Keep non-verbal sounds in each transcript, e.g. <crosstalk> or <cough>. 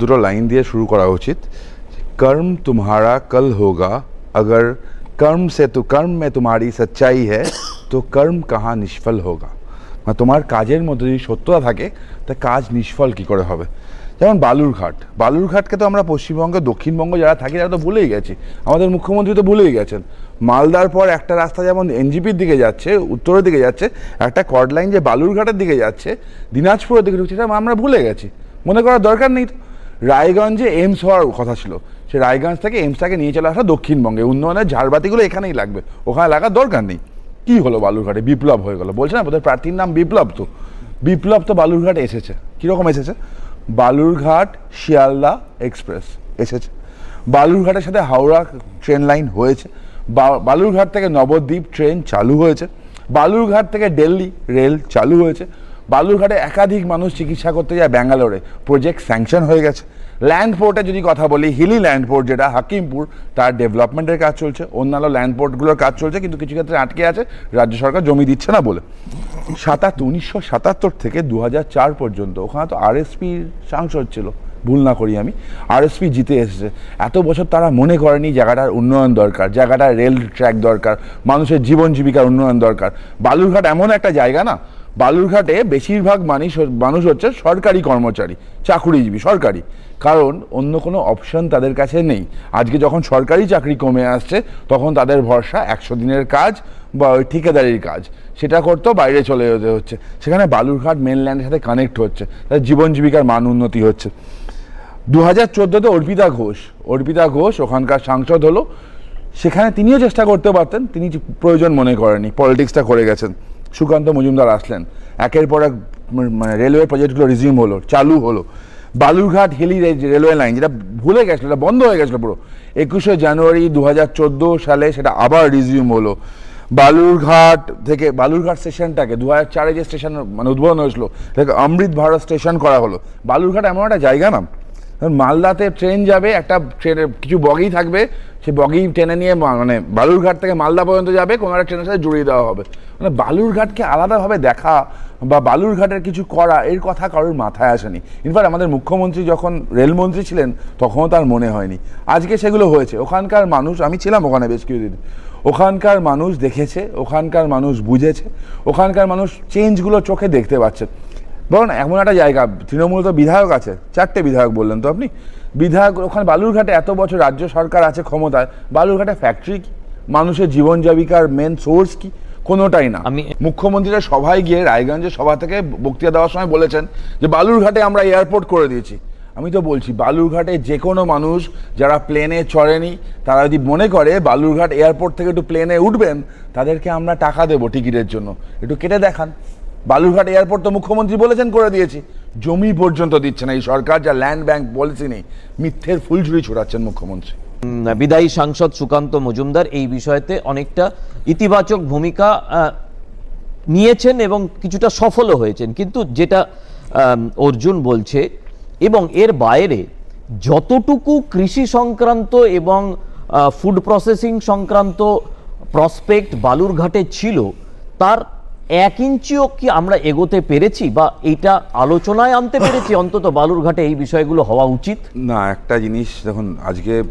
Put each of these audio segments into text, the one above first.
দুটো লাইন দিয়ে শুরু করা উচিত কর্ম तुम्हारा कल होगा अगर कर्म से तो कर्म में तुम्हारी सच्चाई है तो कर्म कहाँ निष्फल होगा মানে তোমার কাজের মধ্যে যদি সত্যতা থাকে তা কাজ নিষ্ফল কি করে হবে যেমন বালুরঘাট বালুরঘাটকে তো আমরা পশ্চিমবঙ্গ দক্ষিণবঙ্গ যারা থাকি তারা তো ভুলেই গেছি আমাদের মুখ্যমন্ত্রী তো ভুলেই গেছেন মালদার পর একটা রাস্তা যেমন এনজিপির দিকে যাচ্ছে উত্তরের দিকে যাচ্ছে একটা কর্ড লাইন যে বালুরঘাটের দিকে যাচ্ছে দিনাজপুরের দিকে ঢুকছে সেটা আমরা ভুলে গেছি মনে করার দরকার নেই। রায়গঞ্জে এইমস হওয়ার কথা ছিল। সে রায়গঞ্জ থেকে এইমসটাকে নিয়ে চলে আসা দক্ষিণবঙ্গে। উন্নয়নের ঝাড়বাতিগুলো এখানেই লাগবে। ওখানে লাগার দরকার নেই। কি হলো বালুরঘাটে? বিপ্লব হয়ে গেলো। বলছে না, বোধহয় প্রার্থীর নাম বিপ্লব তো। বিপ্লব তো বালুরঘাটে এসেছে। কীরকম এসেছে? বালুরঘাট শিয়ালদা এক্সপ্রেস এসেছে। বালুরঘাটের সাথে হাওড়া ট্রেন লাইন হয়েছে। বালুরঘাট থেকে নবদ্বীপ ট্রেন চালু হয়েছে। বালুরঘাট থেকে দিল্লি রেল চালু হয়েছে। বালুরঘাটে একাধিক মানুষ চিকিৎসা করতে যায় ব্যাঙ্গালোরে। প্রজেক্ট স্যাংশন হয়ে গেছে। ল্যান্ড পোর্টে যদি কথা বলি, হিলি ল্যান্ড পোর্ট যেটা, হাকিমপুর, তার ডেভেলপমেন্টের কাজ চলছে। অন্যান্য ল্যান্ড পোর্টগুলোর কাজ চলছে, কিন্তু কিছু ক্ষেত্রে আটকে আছে, রাজ্য সরকার জমি দিচ্ছে না বলে। সাতাত্তর উনিশশো সাতাত্তর থেকে দু পর্যন্ত, ওখানে তো আরএসপির সাংসদ ছিল, ভুল না করি আমি আরএসপি জিতে এসেছে। এত বছর তারা মনে করেনি জায়গাটার উন্নয়ন দরকার, জায়গাটার রেল ট্র্যাক দরকার, মানুষের জীবন জীবিকার উন্নয়ন দরকার। বালুরঘাট এমন একটা জায়গা না বালুরঘাটে বেশিরভাগ মানুষ মানুষ হচ্ছে সরকারি কর্মচারী, চাকুরিজীবী, সরকারি। কারণ অন্য কোনো অপশন তাদের কাছে নেই। আজকে যখন সরকারি চাকরি কমে আসছে, তখন তাদের ভরসা একশো দিনের কাজ বা ওই ঠিকাদারির কাজ। সেটা করতেও বাইরে চলে যেতে হচ্ছে। সেখানে বালুরঘাট মেনল্যান্ডের সাথে কানেক্ট হচ্ছে। তাদের জীবন জীবিকার মান উন্নতি হচ্ছে। দু হাজার চোদ্দোতে অর্পিতা ঘোষ। অর্পিতা ঘোষ ওখানকার সাংসদ হলো। সেখানে তিনিও চেষ্টা করতে পারতেন, তিনি প্রয়োজন মনে করেনি পলিটিক্সটা করে গেছেন। সুকান্ত মজুমদার আসলেন। একের পর এক মানে রেলওয়ে প্রজেক্টগুলো রিজিউম হলো, চালু হলো। বালুরঘাট হিলি রেলওয়ে লাইন যেটা ভুলে গেছিল, এটা বন্ধ হয়ে গেছিল পুরো। একুশে জানুয়ারি দু হাজার চোদ্দ সালে সেটা আবার রিজিউম হলো। বালুরঘাট থেকে, বালুরঘাট স্টেশনটাকে দু হাজার চারে যে স্টেশন মানে উদ্বোধন হয়েছিল, সেটাকে অমৃত ভারত স্টেশন করা হলো। বালুরঘাট এমন একটা জায়গা না মালদাতে ট্রেন যাবে, একটা ট্রেনের কিছু বগি থাকবে, সে বগি টেনে নিয়ে মানে বালুরঘাট থেকে মালদা পর্যন্ত যাবে, কোনো একটা ট্রেনের সাথে জড়িয়ে দেওয়া হবে। মানে বালুরঘাটকে আলাদাভাবে দেখা বা বালুরঘাটের কিছু করা, এর কথা কারোর মাথায় আসেনি। ইনফ্যাক্ট আমাদের মুখ্যমন্ত্রী যখন রেলমন্ত্রী ছিলেন, তখনও তার মনে হয়নি। আজকে সেগুলো হয়েছে। ওখানকার মানুষ, আমি ছিলাম ওখানে বেশ কিছুদিন। ওখানকার মানুষ দেখেছে, ওখানকার মানুষ বুঝেছে, ওখানকার মানুষ চেঞ্জগুলো চোখে দেখতে পাচ্ছে। বলুন এমন একটা জায়গা তৃণমূল তো বিধায়ক আছে চারটে বিধায়ক বললেন তো আপনি। বিধায়ক ওখানে বালুরঘাটে এত বছর রাজ্য সরকার আছে ক্ষমতায় বালুরঘাটে ফ্যাক্টরি কি? মানুষের জীবন জীবিকার মেন সোর্স কি? কোনোটাই না। আমি- মুখ্যমন্ত্রীরা সভায় গিয়ে রায়গঞ্জের সভা থেকে বক্তৃতা দেওয়ার সময় বলেছেন যে বালুরঘাটে আমরা এয়ারপোর্ট করে দিয়েছি। আমি তো বলছি বালুরঘাটে যে কোনো মানুষ যারা প্লেনে চড়েনি তারা যদি মনে করে বালুরঘাট এয়ারপোর্ট থেকে একটু প্লেনে উঠবেন তাদেরকে আমরা টাকা দেবো টিকিটের জন্য। একটু কেটে দেখান। বালুরঘাট এয়ারপোর্ট তো মুখ্যমন্ত্রী বলেছেন করে দিয়েছি। জমি পর্যন্ত দিচ্ছে না। এই সরকার যা ল্যান্ড ব্যাংক পলিসি নেই, মিথ্যের ফুলঝুরি ছোড়াচ্ছেন মুখ্যমন্ত্রী। বিদায়ী সাংসদ সুকান্ত মজুমদার এই বিষয়তে অনেকটা ইতিবাচক ভূমিকা নিয়েছেন এবং কিছুটা সফলও হয়েছেন। কিন্তু যেটা অর্জুন বলছে, এবং এর বাইরে যতটুকু কৃষি সংক্রান্ত এবং ফুড প্রসেসিং সংক্রান্ত প্রসপেক্ট বালুরঘাটে ছিল, তার এক ইঞ্চিও কি আমরা এগোতে পেরেছি বা এইটা আলোচনায় আনতে পেরেছি? <laughs> অন্তত বালুরঘাটে এই বিষয়গুলো হওয়া উচিত। না একটা জিনিস দেখুন আজকে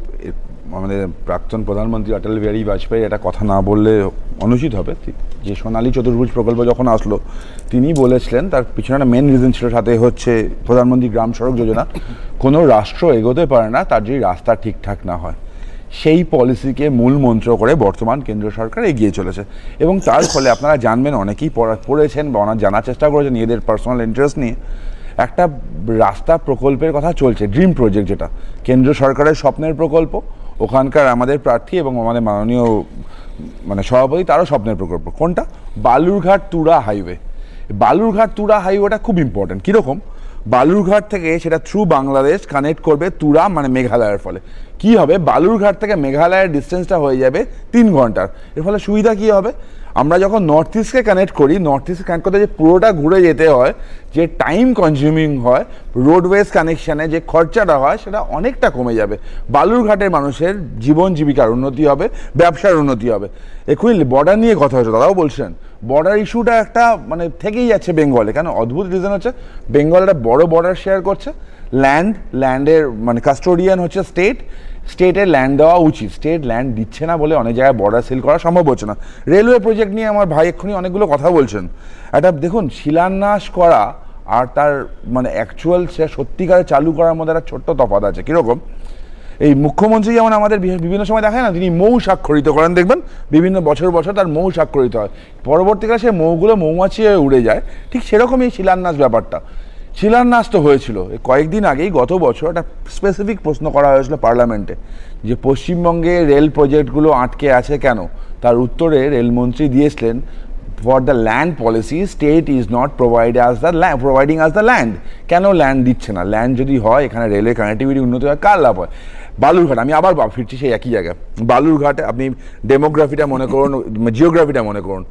আমাদের প্রাক্তন প্রধানমন্ত্রী অটল বিহারী বাজপেয়ী এটা কথা না বললে অনুচিত হবে। যে সোনালী চতুর্ভুজ প্রকল্প যখন আসলো তিনি বলেছিলেন তার পিছনে একটা মেন রিজন ছিল সাথে হচ্ছে প্রধানমন্ত্রী গ্রাম সড়ক যোজনা। কোনো রাষ্ট্র এগোতে পারে না তার যদি রাস্তা ঠিকঠাক না হয়। সেই পলিসিকে মূল মন্ত্র করে বর্তমান কেন্দ্র সরকার এগিয়ে চলেছে। এবং তার ফলে আপনারা জানবেন, অনেকেই পড়েছেন বা ওনার জানার চেষ্টা করেছেন নিজেদের পার্সোনাল ইন্টারেস্ট নিয়ে। একটা রাস্তা প্রকল্পের কথা চলছে ড্রিম প্রজেক্ট যেটা। কেন্দ্র সরকারের স্বপ্নের প্রকল্প, ওখানকার আমাদের প্রার্থী এবং আমাদের মাননীয় মানে সভাপতি তারও স্বপ্নের প্রকল্প। কোনটা? বালুরঘাট তুরা হাইওয়ে। বালুরঘাট তুরা হাইওয়েটা খুব ইম্পর্টেন্ট কীরকম? বালুরঘাট থেকে সেটা থ্রু বাংলাদেশ কানেক্ট করবে তুরা মানে মেঘালয়ের ফলে। কি হবে? বালুরঘাট থেকে মেঘালয়ের ডিস্টেন্সটা হয়ে যাবে তিন ঘণ্টার। এর ফলে সুবিধা কি হবে? আমরা যখন নর্থ ইস্টকে কানেক্ট করি নর্থ ইস্ট কানেক্ট করতে যে পুরোটা ঘুরে যেতে হয়, যে টাইম কনজিউমিং হয় রোডওয়েজ কানেকশানে যে খরচাটা হয়, সেটা অনেকটা কমে যাবে। বালুরঘাটের মানুষের জীবন জীবিকার উন্নতি হবে, ব্যবসার উন্নতি হবে। এক্ষুনি বর্ডার নিয়ে কথা হয়েছে দাদাও বলছেন। বর্ডার ইস্যুটা একটা মানে থেকেই যাচ্ছে বেঙ্গলে কেন? অদ্ভুত রিজন হচ্ছে বেঙ্গল একটা বড় বর্ডার শেয়ার করছে। ল্যান্ড ল্যান্ডের মানে কাস্টোডিয়ান হচ্ছে স্টেট স্টেটের ল্যান্ড দেওয়া উচিত। স্টেট ল্যান্ড দিচ্ছে না বলে অনেক জায়গায় বর্ডার সিল করা সম্ভব হচ্ছে না। রেলওয়ে প্রজেক্ট নিয়ে আমার ভাই এক্ষুনি অনেকগুলো কথা বলছেন। একটা দেখুন, শিলান্যাস করা আর তার মানে অ্যাকচুয়াল সে সত্যিকারে চালু করার মধ্যে একটা ছোট্ট তফাৎ আছে। কীরকম? এই মুখ্যমন্ত্রী যেমন আমাদের বিভিন্ন সময় দেখায় না, তিনি মৌ স্বাক্ষরিত করেন, দেখবেন? বিভিন্ন বছর বছর তার মৌ স্বাক্ষরিত হয়। পরবর্তীকালে সেই মৌগুলো মৌমাছি হয়ে উড়ে যায়। ঠিক সেরকমই শিলান্যাস ব্যাপারটা। শিলান্যাস তো হয়েছিল কয়েকদিন আগেই গত বছর একটা স্পেসিফিক প্রশ্ন করা হয়েছিল পার্লামেন্টে যে পশ্চিমবঙ্গে রেল প্রজেক্টগুলো আটকে আছে কেন? তার উত্তরে রেলমন্ত্রী দিয়েছিলেন for the land policy state is not provide us the land providing us the land কেন ল্যান্ড দিচ্ছে না? ল্যান্ড যদি হয়, এখানে রেলের কানেক্টিভিটি উন্নতি হয়, কার লাভ হয়? বালুরঘাট, আমি আবার ফিরছি সেই একই জায়গায়। বালুরঘাটে আপনি ডেমোগ্রাফিটা মনে করুন জিওগ্রাফিটা মনে করুন।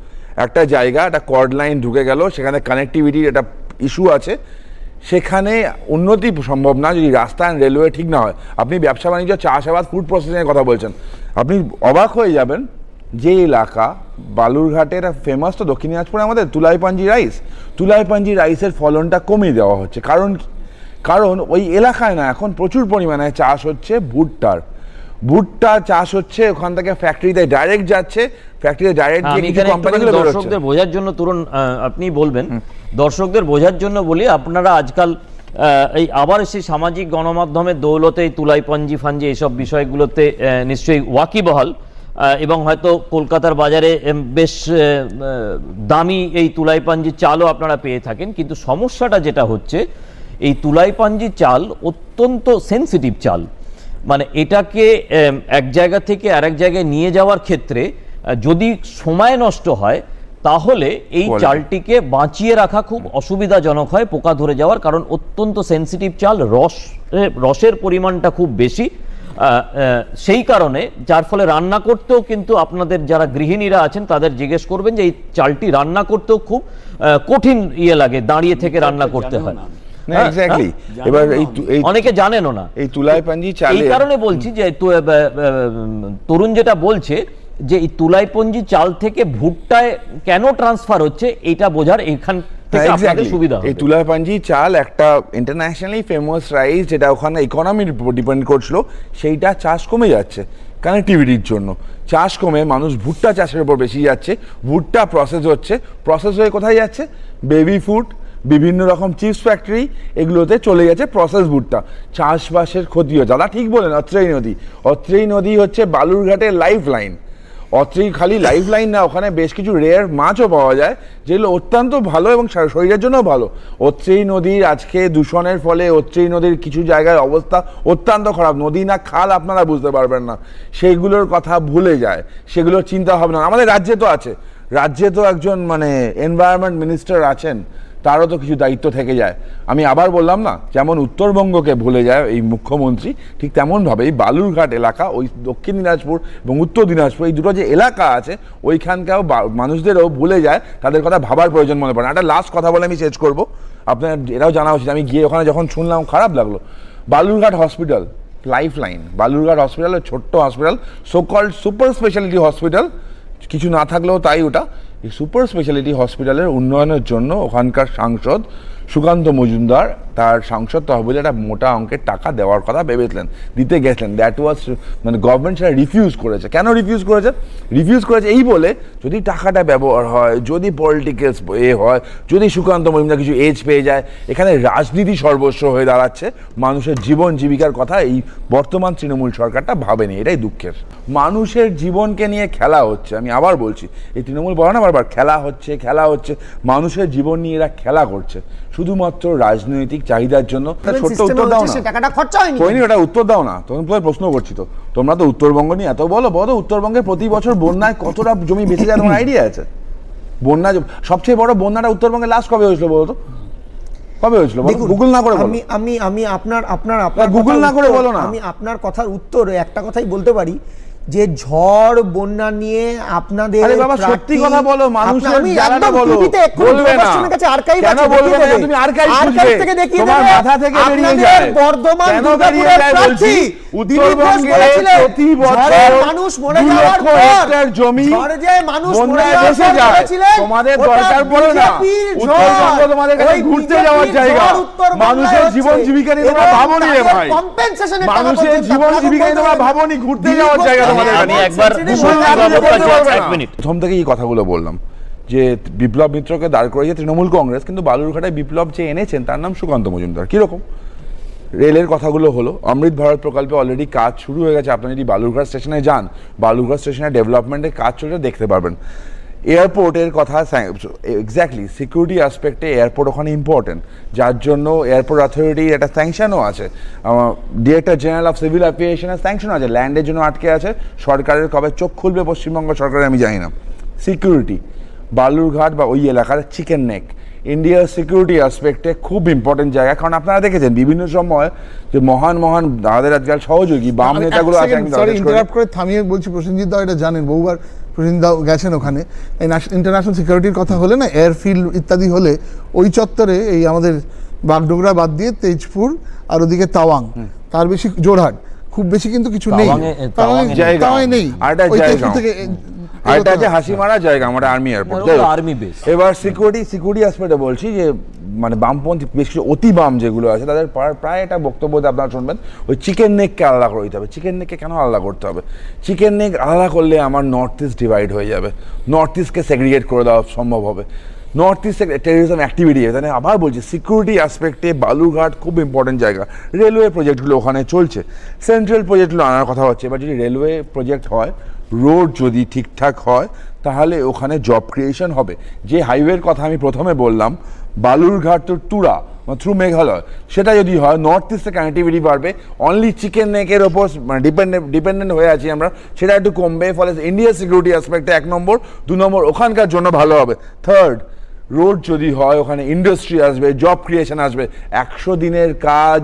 একটা জায়গা, একটা কর্ড লাইন ঢুকে গেল, সেখানে কানেক্টিভিটির একটা ইস্যু আছে সেখানে উন্নতি সম্ভব না যদি রাস্তা অ্যান্ড রেলওয়ে ঠিক না হয়। আপনি ব্যবসা বাণিজ্য চাষাবাদ ফুড প্রসেসিংয়ের কথা বলছেন। আপনি অবাক হয়ে যাবেন যে এলাকা বালুরঘাটের ফেমাস তো দক্ষিণ দিনাজপুরে আমাদের তুলাইপাঞ্জি রাইস তুলাইপাঞ্জি রাইসের ফলনটা কমিয়ে দেওয়া হচ্ছে। কারণ কারণ ওই এলাকায় না এখন প্রচুর পরিমাণে চাষ হচ্ছে ভুট্টার। ভুট্টা চাষ হচ্ছে ওখান থেকে ফ্যাক্টরিতে ডাইরেক্ট যাচ্ছে। ফ্যাক্টরিতে ডাইরেক্ট দর্শকদের বোঝার জন্য আহ, আপনি বলবেন দর্শকদের বোঝার জন্য বলি, আপনারা আজকাল এই আবার সেই সামাজিক গণমাধ্যমের দৌলতে তুলাই পাঞ্জি ফাঞ্জি এইসব বিষয়গুলোতে নিশ্চয়ই ওয়াকিবহাল এবং হয়তো কলকাতার বাজারে বেশ দামি এই তুলাই পাঞ্জি চালও আপনারা পেয়ে থাকেন। কিন্তু সমস্যাটা যেটা হচ্ছে, এই তুলাই পাঞ্জি চাল অত্যন্ত সেনসিটিভ চাল। মানে এটাকে এক জায়গা থেকে আরেক জায়গায় নিয়ে যাওয়ার ক্ষেত্রে যদি সময় নষ্ট হয় তাহলে এই চালটিকে বাঁচিয়ে রাখা খুব অসুবিধাজনক হয় পোকা ধরে যাওয়ার কারণ অত্যন্ত সেনসিটিভ চাল রস রসের পরিমাণটা খুব বেশি। সেই কারণে যার ফলে রান্না করতেও কিন্তু আপনাদের যারা গৃহিণীরা আছেন তাদের জিজ্ঞেস করবেন যে এই চালটি রান্না করতেও খুব আহ, কঠিন ইয়ে লাগে দাঁড়িয়ে থেকে রান্না করতে হয়। হ্যাঁ, এক্স্যাক্টলি এবার এই অনেকে জানেনও না। এই তুলাইপাঞ্জি এই কারণে বলছি যে তরুণ যেটা বলছে যে এই তুলাইপঞ্জি চাল থেকে ভুট্টায় কেন ট্রান্সফার হচ্ছে এটা বোঝার এখান থেকে হ্যাঁ. সুবিধা এই তুলাপাঞ্জি চাল একটা ইন্টারন্যাশনালি ফেমাস রাইস যেটা ওখানে ইকোনমির উপর ডিপেন্ড করছিল সেইটা চাষ কমে যাচ্ছে কানেক্টিভিটির জন্য। চাষ কমে মানুষ ভুট্টা চাষের উপর বেশি যাচ্ছে ভুট্টা প্রসেস হচ্ছে। প্রসেস হয়ে কোথায় যাচ্ছে? বেবি ফুড বিভিন্ন রকম চিপস ফ্যাক্টরি এগুলোতে চলে গেছে প্রসেস ভুট্টা। চাষবাসের ক্ষতি হচ্ছে দাদা ঠিক বলেন অত্রেই নদী। অত্রেই নদী হচ্ছে বালুরঘাটের লাইফ লাইন অত্রেই খালি লাইফ লাইন না, ওখানে বেশ কিছু রেয়ার মাছও পাওয়া যায়, যেগুলো অত্যন্ত ভালো এবং শরীরের জন্য ভালো। অত্রেই নদীর আজকে দূষণের ফলে অত্রেই নদীর কিছু জায়গায় অবস্থা অত্যন্ত খারাপ। নদী না খাল আপনারা বুঝতে পারবেন না। সেইগুলোর কথা ভুলে যায়। সেগুলোর চিন্তা ভাবনা। আমাদের রাজ্যে তো আছে। রাজ্যে তো একজন মানে এনভায়রনমেন্ট মিনিস্টার আছেন। তারও তো কিছু দায়িত্ব থেকে যায়। আমি আবার বললাম না, যেমন উত্তরবঙ্গকে ভুলে যায় এই মুখ্যমন্ত্রী, ঠিক তেমনভাবে এই বালুরঘাট এলাকা, ওই দক্ষিণ দিনাজপুর এবং উত্তর দিনাজপুর, এই দুটো যে এলাকা আছে, ওইখানকাও মানুষদেরও ভুলে যায়, তাদের কথা ভাবার প্রয়োজন মনে পড়ে। একটা লাস্ট কথা বলে আমি শেষ করব। আপনার এটাও জানা উচিত, আমি গিয়ে ওখানে যখন শুনলাম, খারাপ লাগল। Balurghat hospital life line Balurghat hospital ছোট্ট hospital so called super speciality hospital কিছু না থাকলেও তাই ওটা। এই সুপার স্পেশালিটি হসপিটালের উন্নয়নের জন্য ওখানকার সাংসদ সুকান্ত মজুমদার তার সাংসদ তহবিলে একটা মোটা অঙ্কের টাকা দেওয়ার কথা ভেবেছিলেন, দিতে গেছিলেন। দ্যাট ওয়াজ মানে গভর্নমেন্ট সেটা রিফিউজ করেছে। কেন রিফিউজ করেছে? রিফিউজ করেছে এই বলে, যদি টাকাটা ব্যবহার হয়, যদি পলিটিক্যালস এ হয়, যদি সুকান্ত মজুমদার কিছু এজ পেয়ে যায়, এখানে রাজনীতি সর্বস্ব হয়ে দাঁড়াচ্ছে। মানুষের জীবন জীবিকার কথা এই বর্তমান তৃণমূল সরকারটা ভাবেনি, এটাই দুঃখের। মানুষের জীবনকে নিয়ে খেলা হচ্ছে, আমি আবার বলছি, এই তৃণমূল বলে না বারবার, খেলা হচ্ছে খেলা হচ্ছে। মানুষের জীবন নিয়ে এরা খেলা করছে। শুধুমাত্র রাজনৈতিক চাহিদার জন্য উত্তর দাও না। টাকাটা খরচা হয়নি হয়নি ওটা উত্তর দাও না। তখন তোমায় প্রশ্ন করছি তো। তোমরা তো উত্তরবঙ্গ নিয়ে এত বলো বলো উত্তরবঙ্গে প্রতি বছর বন্যায় কতটা জমি বেঁচে যায় তোমার আইডিয়া আছে? বন্যা সবচেয়ে বড় বন্যাটা উত্তরবঙ্গে লাস্ট কবে হয়েছিল বলো তো? কবে হয়েছিল? গুগল না করে আমি আমি আমি আপনার আপনার আপনার গুগল না করে বলো না। আমি আপনার কথার উত্তর একটা কথাই বলতে পারি। যে ঝড় বন্যা নিয়ে আপনাদের আরে বাবা, সত্যি কথা বলো, মানুষের একদম বলো। বলবে না। কাছে কেন আছে, বলবে না? তুমি archive খুঁজবে। থেকে দেখিয়ে দেবে। মাথা থেকে বেরিয়ে যায়। বর্ধমান দুর্গাপুরের প্রার্থী উত্তরবঙ্গে প্রতি বছর মানুষ মরে যাওয়ার পর, জমি ঝড়ে যে মানুষ মরে যাওয়ার তোমাদের দরকার পড়ে না উত্তরবঙ্গ তোমাদের কাছে ঘুরতে যাওয়ার জায়গা মানুষের জীবন জীবিকা নিয়ে তোমরা ভাবনি রে ভাই মানুষের জীবন জীবিকা নিয়ে তোমরা ঘুরতে যাওয়ার জায়গা আমি-। একবার এক মিনিট। প্রথম থেকে এই কথাগুলো বললাম? যে বিপ্লব মিত্রকে দাঁড় করিয়েছে তৃণমূল কংগ্রেস কিন্তু বালুরঘাটায় বিপ্লব যে এনেছেন তার নাম সুকান্ত মজুমদার। কীরকম? রেলের কথাগুলো হলো অমৃত ভারত প্রকল্পে অলরেডি কাজ শুরু হয়ে গেছে। আপনি যদি বালুরঘাট স্টেশনে যান বালুরঘাট স্টেশনে ডেভেলপমেন্টের কাজ চলছে দেখতে পারবেন। এয়ারপোর্টের কথা এক্স্যাক্টলি সিকিউরিটি অ্যাসপেক্টে এয়ারপোর্ট ওখানে ইম্পর্টেন্ট যার জন্য এয়ারপোর্ট অথরিটির একটা স্যাংশনও আছে। ডিরেক্টর জেনারেল অফ সিভিল অ্যাভিয়েশনের স্যাংশন আছে। ল্যান্ডের জন্য আটকে আছে। সরকারের কবে চোখ খুলবে পশ্চিমবঙ্গ সরকারের আমি জানি না। সিকিউরিটি বালুরঘাট বা ওই এলাকার চিকেন নেক ইন্ডিয়ার সিকিউরিটি অ্যাসপেক্টে খুব ইম্পর্টেন্ট জায়গা। কারণ আপনারা দেখেছেন বিভিন্ন সময় যে মহান মহান আমাদের আজকাল সহযোগী বাম নেতাগুলো ইন্টারাপ্ট করে থামিয়ে বলছি প্রসেনজিৎ দাও এটা জানেন বহুবার প্রসেনজিৎ দাও গেছেন ওখানে। এই ইন্টারন্যাশনাল সিকিউরিটির কথা হলে না এয়ারফিল্ড ইত্যাদি হলে ওই চত্বরে এই আমাদের বাগডোগরা বাদ দিয়ে তেজপুর আর ওদিকে তাওয়াং তার বেশি জোরহাট। খুব বেশি কিন্তু কিছু নেই। জায়গা। নেই। থেকে আর এটা আছে আমাদের আর্মি এয়ারপোর্ট ওগুলো army এবার সিকিউরিটি সিকিউরিটি অ্যাসপেক্টে বলছি যে মানে বামপন্থী বেশ কিছু অতি বাম যেগুলো আছে তাদের প্রায়- প্রায় একটা বক্তব্য আপনারা শুনবেন। ওই চিকেন নেককে আলাদা করে দিতে হবে। চিকেন নেককে কেন আলাদা করতে হবে? চিকেন নেক আলাদা করলে আমার নর্থ ইস্ট ডিভাইড হয়ে যাবে। নর্থ ইস্টকে সেগ্রিগেট করে দেওয়া সম্ভব হবে। নর্থ ইস্টে টেরিজম অ্যাক্টিভিটি তাহলে আবার বলছি সিকিউরিটি অ্যাসপেক্টে বালুরঘাট খুব ইম্পর্টেন্ট জায়গা। রেলওয়ে প্রজেক্টগুলো ওখানে চলছে। সেন্ট্রাল প্রজেক্টগুলো আনার কথা হচ্ছে। এবার যদি রেলওয়ে প্রজেক্ট হয় রোড যদি ঠিকঠাক হয়, তাহলে ওখানে জব ক্রিয়েশন হবে। যে হাইওয়ের কথা আমি প্রথমে বললাম, বালুরঘাট টু টুরা থ্রু মেঘালয় সেটা যদি হয় নর্থ ইস্টে কানেক্টিভিটি বাড়বে। অনলি চিকেন নেকের ওপর মানে ডিপেন্ডেন্ট ডিপেন্ডেন্ট হয়ে আছি আমরা। সেটা একটু কমবে, ফলে ইন্ডিয়া সিকিউরিটি অ্যাসপেক্টে এক নম্বর। দু নম্বর, ওখানকার জন্য ভালো হবে। থার্ড রোড যদি হয় ওখানে ইন্ডাস্ট্রি আসবে জব ক্রিয়েশন আসবে একশো দিনের কাজ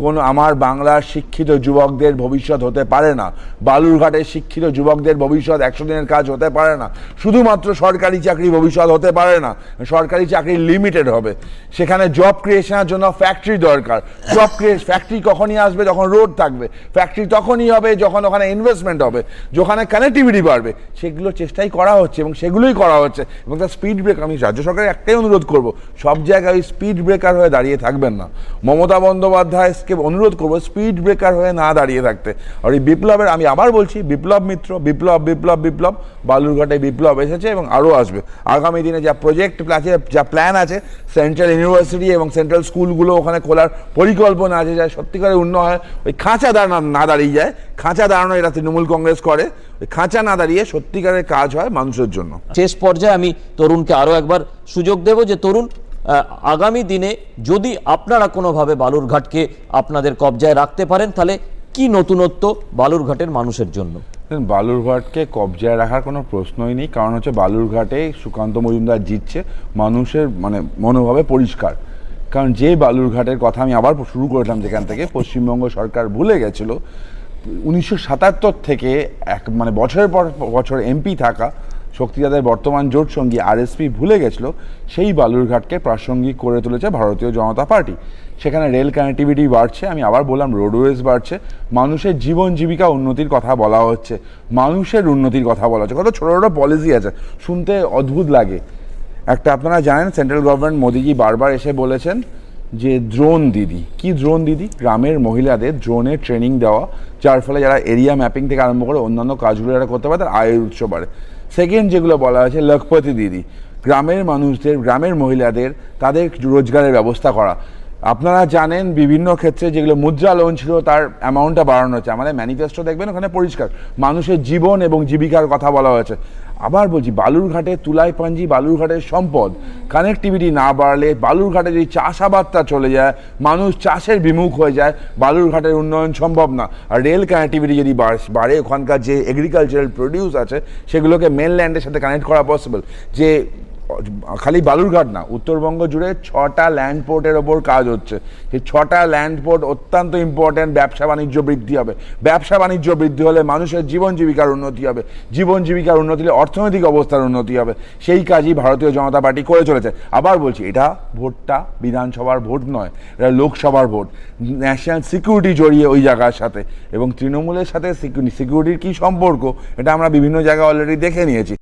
কোন আমার বাংলার শিক্ষিত যুবকদের ভবিষ্যৎ হতে পারে না। বালুরঘাটের শিক্ষিত যুবকদের ভবিষ্যৎ একশো দিনের কাজ হতে পারে না। শুধুমাত্র সরকারি চাকরি ভবিষ্যৎ হতে পারে না, সরকারি চাকরি লিমিটেড হবে। সেখানে জব ক্রিয়েশনের জন্য ফ্যাক্টরি দরকার। জব ক্রিয়েশ ফ্যাক্টরি কখনই আসবে যখন রোড থাকবে। ফ্যাক্টরি তখনই হবে যখন ওখানে ইনভেস্টমেন্ট হবে, যেখানে কানেক্টিভিটি বাড়বে। সেগুলো চেষ্টাই করা হচ্ছে এবং সেগুলোই করা হচ্ছে এবং তার স্পিড ব্রেক আমি রাজ্য সরকারের একটাই অনুরোধ করব, সব জায়গায় ওই স্পিড ব্রেকার হয়ে দাঁড়িয়ে থাকবেন না। মমতা বন্দ্যোপাধ্যায়কে অনুরোধ করব স্পিড ব্রেকার হয়ে না দাঁড়িয়ে থাকতে। আর এই বিপ্লবের, আমি আবার বলছি, বিপ্লব মিত্র, বিপ্লব বিপ্লব বিপ্লব, বালুরঘাটে বিপ্লব এসেছে এবং আরও আসবে। আগামী দিনে যা প্রজেক্ট আছে, যা প্ল্যান আছে সেন্ট্রাল ইউনিভার্সিটি এবং সেন্ট্রাল স্কুলগুলো ওখানে খোলার পরিকল্পনা আছে, যা সত্যিকারের উন্নয়ন হয়। ওই খাঁচা দাঁড়ানো না দাঁড়িয়ে যায়। খাঁচা দাঁড়ানো এটা তৃণমূল কংগ্রেস করে। ওই খাঁচা না দাঁড়িয়ে সত্যিকারের কাজ হয় মানুষের জন্য। শেষ পর্যায়ে আমি তরুণকে আরও একবার সুযোগ দেব যে, তরুণ আগামী দিনে যদি আপনারা কোনোভাবে বালুরঘাটকে আপনাদের কবজায় রাখতে পারেন, তাহলে কি নতুনত্ব বালুরঘাটের মানুষের জন্য? বালুরঘাটকে কবজায় রাখার কোনো প্রশ্নই নেই, কারণ হচ্ছে বালুরঘাটে সুকান্ত মজুমদার জিতছে, মানুষের মানে মনোভাবে পরিষ্কার। কারণ যে বালুরঘাটের কথা আমি আবার শুরু করেছিলাম যেখান থেকে, পশ্চিমবঙ্গ সরকার ভুলে গেছিল, উনিশশো সাতাত্তর থেকে এক মানে বছরের পর বছর এমপি থাকা শক্তিদাদের বর্তমান জোট সঙ্গী আরএসপি ভুলে গেছিল, সেই বালুরঘাটকে প্রাসঙ্গিক করে তুলেছে ভারতীয় জনতা পার্টি। সেখানে রেল কানেক্টিভিটি বাড়ছে, আমি আবার বললাম রোডওয়েজ বাড়ছে, মানুষের জীবন জীবিকা উন্নতির কথা বলা হচ্ছে, মানুষের উন্নতির কথা বলা হচ্ছে, কত ছোটো ছোটো পলিসি আছে, শুনতে অদ্ভুত লাগে। একটা আপনারা জানেন সেন্ট্রাল গভর্নমেন্ট মোদিজি বারবার এসে বলেছেন যে ড্রোন দিদি, কি ড্রোন দিদি? গ্রামের মহিলাদের ড্রোনের ট্রেনিং দেওয়া, যার ফলে যারা এরিয়া ম্যাপিং থেকে আরম্ভ করে অন্যান্য কাজগুলো যারা করতে পারে, তার আয়ের উৎস বাড়ে। সেকেন্ড যেগুলো বলা হয়েছে লখপতি দিদি। গ্রামের মানুষদের গ্রামের মহিলাদের তাদের রোজগারের ব্যবস্থা করা। আপনারা জানেন বিভিন্ন ক্ষেত্রে যেগুলো মুদ্রা লোন ছিল, তার অ্যামাউন্টটা বাড়ানো হচ্ছে। আমাদের ম্যানিফেস্টো দেখবেন, ওখানে পরিষ্কার। মানুষের জীবন এবং জীবিকার কথা বলা হয়েছে। আবার বলছি, বালুরঘাটে তুলাই পাঞ্জি বালুরঘাটের সম্পদ। কানেক্টিভিটি না বাড়লে বালুরঘাটে যদি চাষাবাদটা চলে যায়, মানুষ চাষের বিমুখ হয়ে যায়, বালুরঘাটের উন্নয়ন সম্ভব না। আর রেল কানেক্টিভিটি যদি বাড়ে ওখানকার যে এগ্রিকালচারাল প্রডিউস আছে, সেগুলোকে মেনল্যান্ডের সাথে কানেক্ট করা পসিবল যে খালি বালুরঘাট না, উত্তরবঙ্গ জুড়ে ছটা ল্যান্ড পোর্টের ওপর কাজ হচ্ছে। সেই ছটা ল্যান্ড পোর্ট অত্যন্ত ইম্পর্ট্যান্ট ব্যবসা বাণিজ্য বৃদ্ধি হবে। ব্যবসা বাণিজ্য বৃদ্ধি হলে মানুষের জীবন জীবিকার উন্নতি হবে। জীবন জীবিকার উন্নতি হলে অর্থনৈতিক অবস্থার উন্নতি হবে। সেই কাজই ভারতীয় জনতা পার্টি করে চলেছে। আবার বলছি, এটা ভোটটা বিধানসভার ভোট নয়, এটা লোকসভার ভোট। ন্যাশনাল সিকিউরিটি জড়িয়ে ওই জায়গার সাথে। এবং তৃণমূলের সাথে সিকিউরিটির কী সম্পর্ক, এটা আমরা বিভিন্ন জায়গায় অলরেডি দেখে নিয়েছি।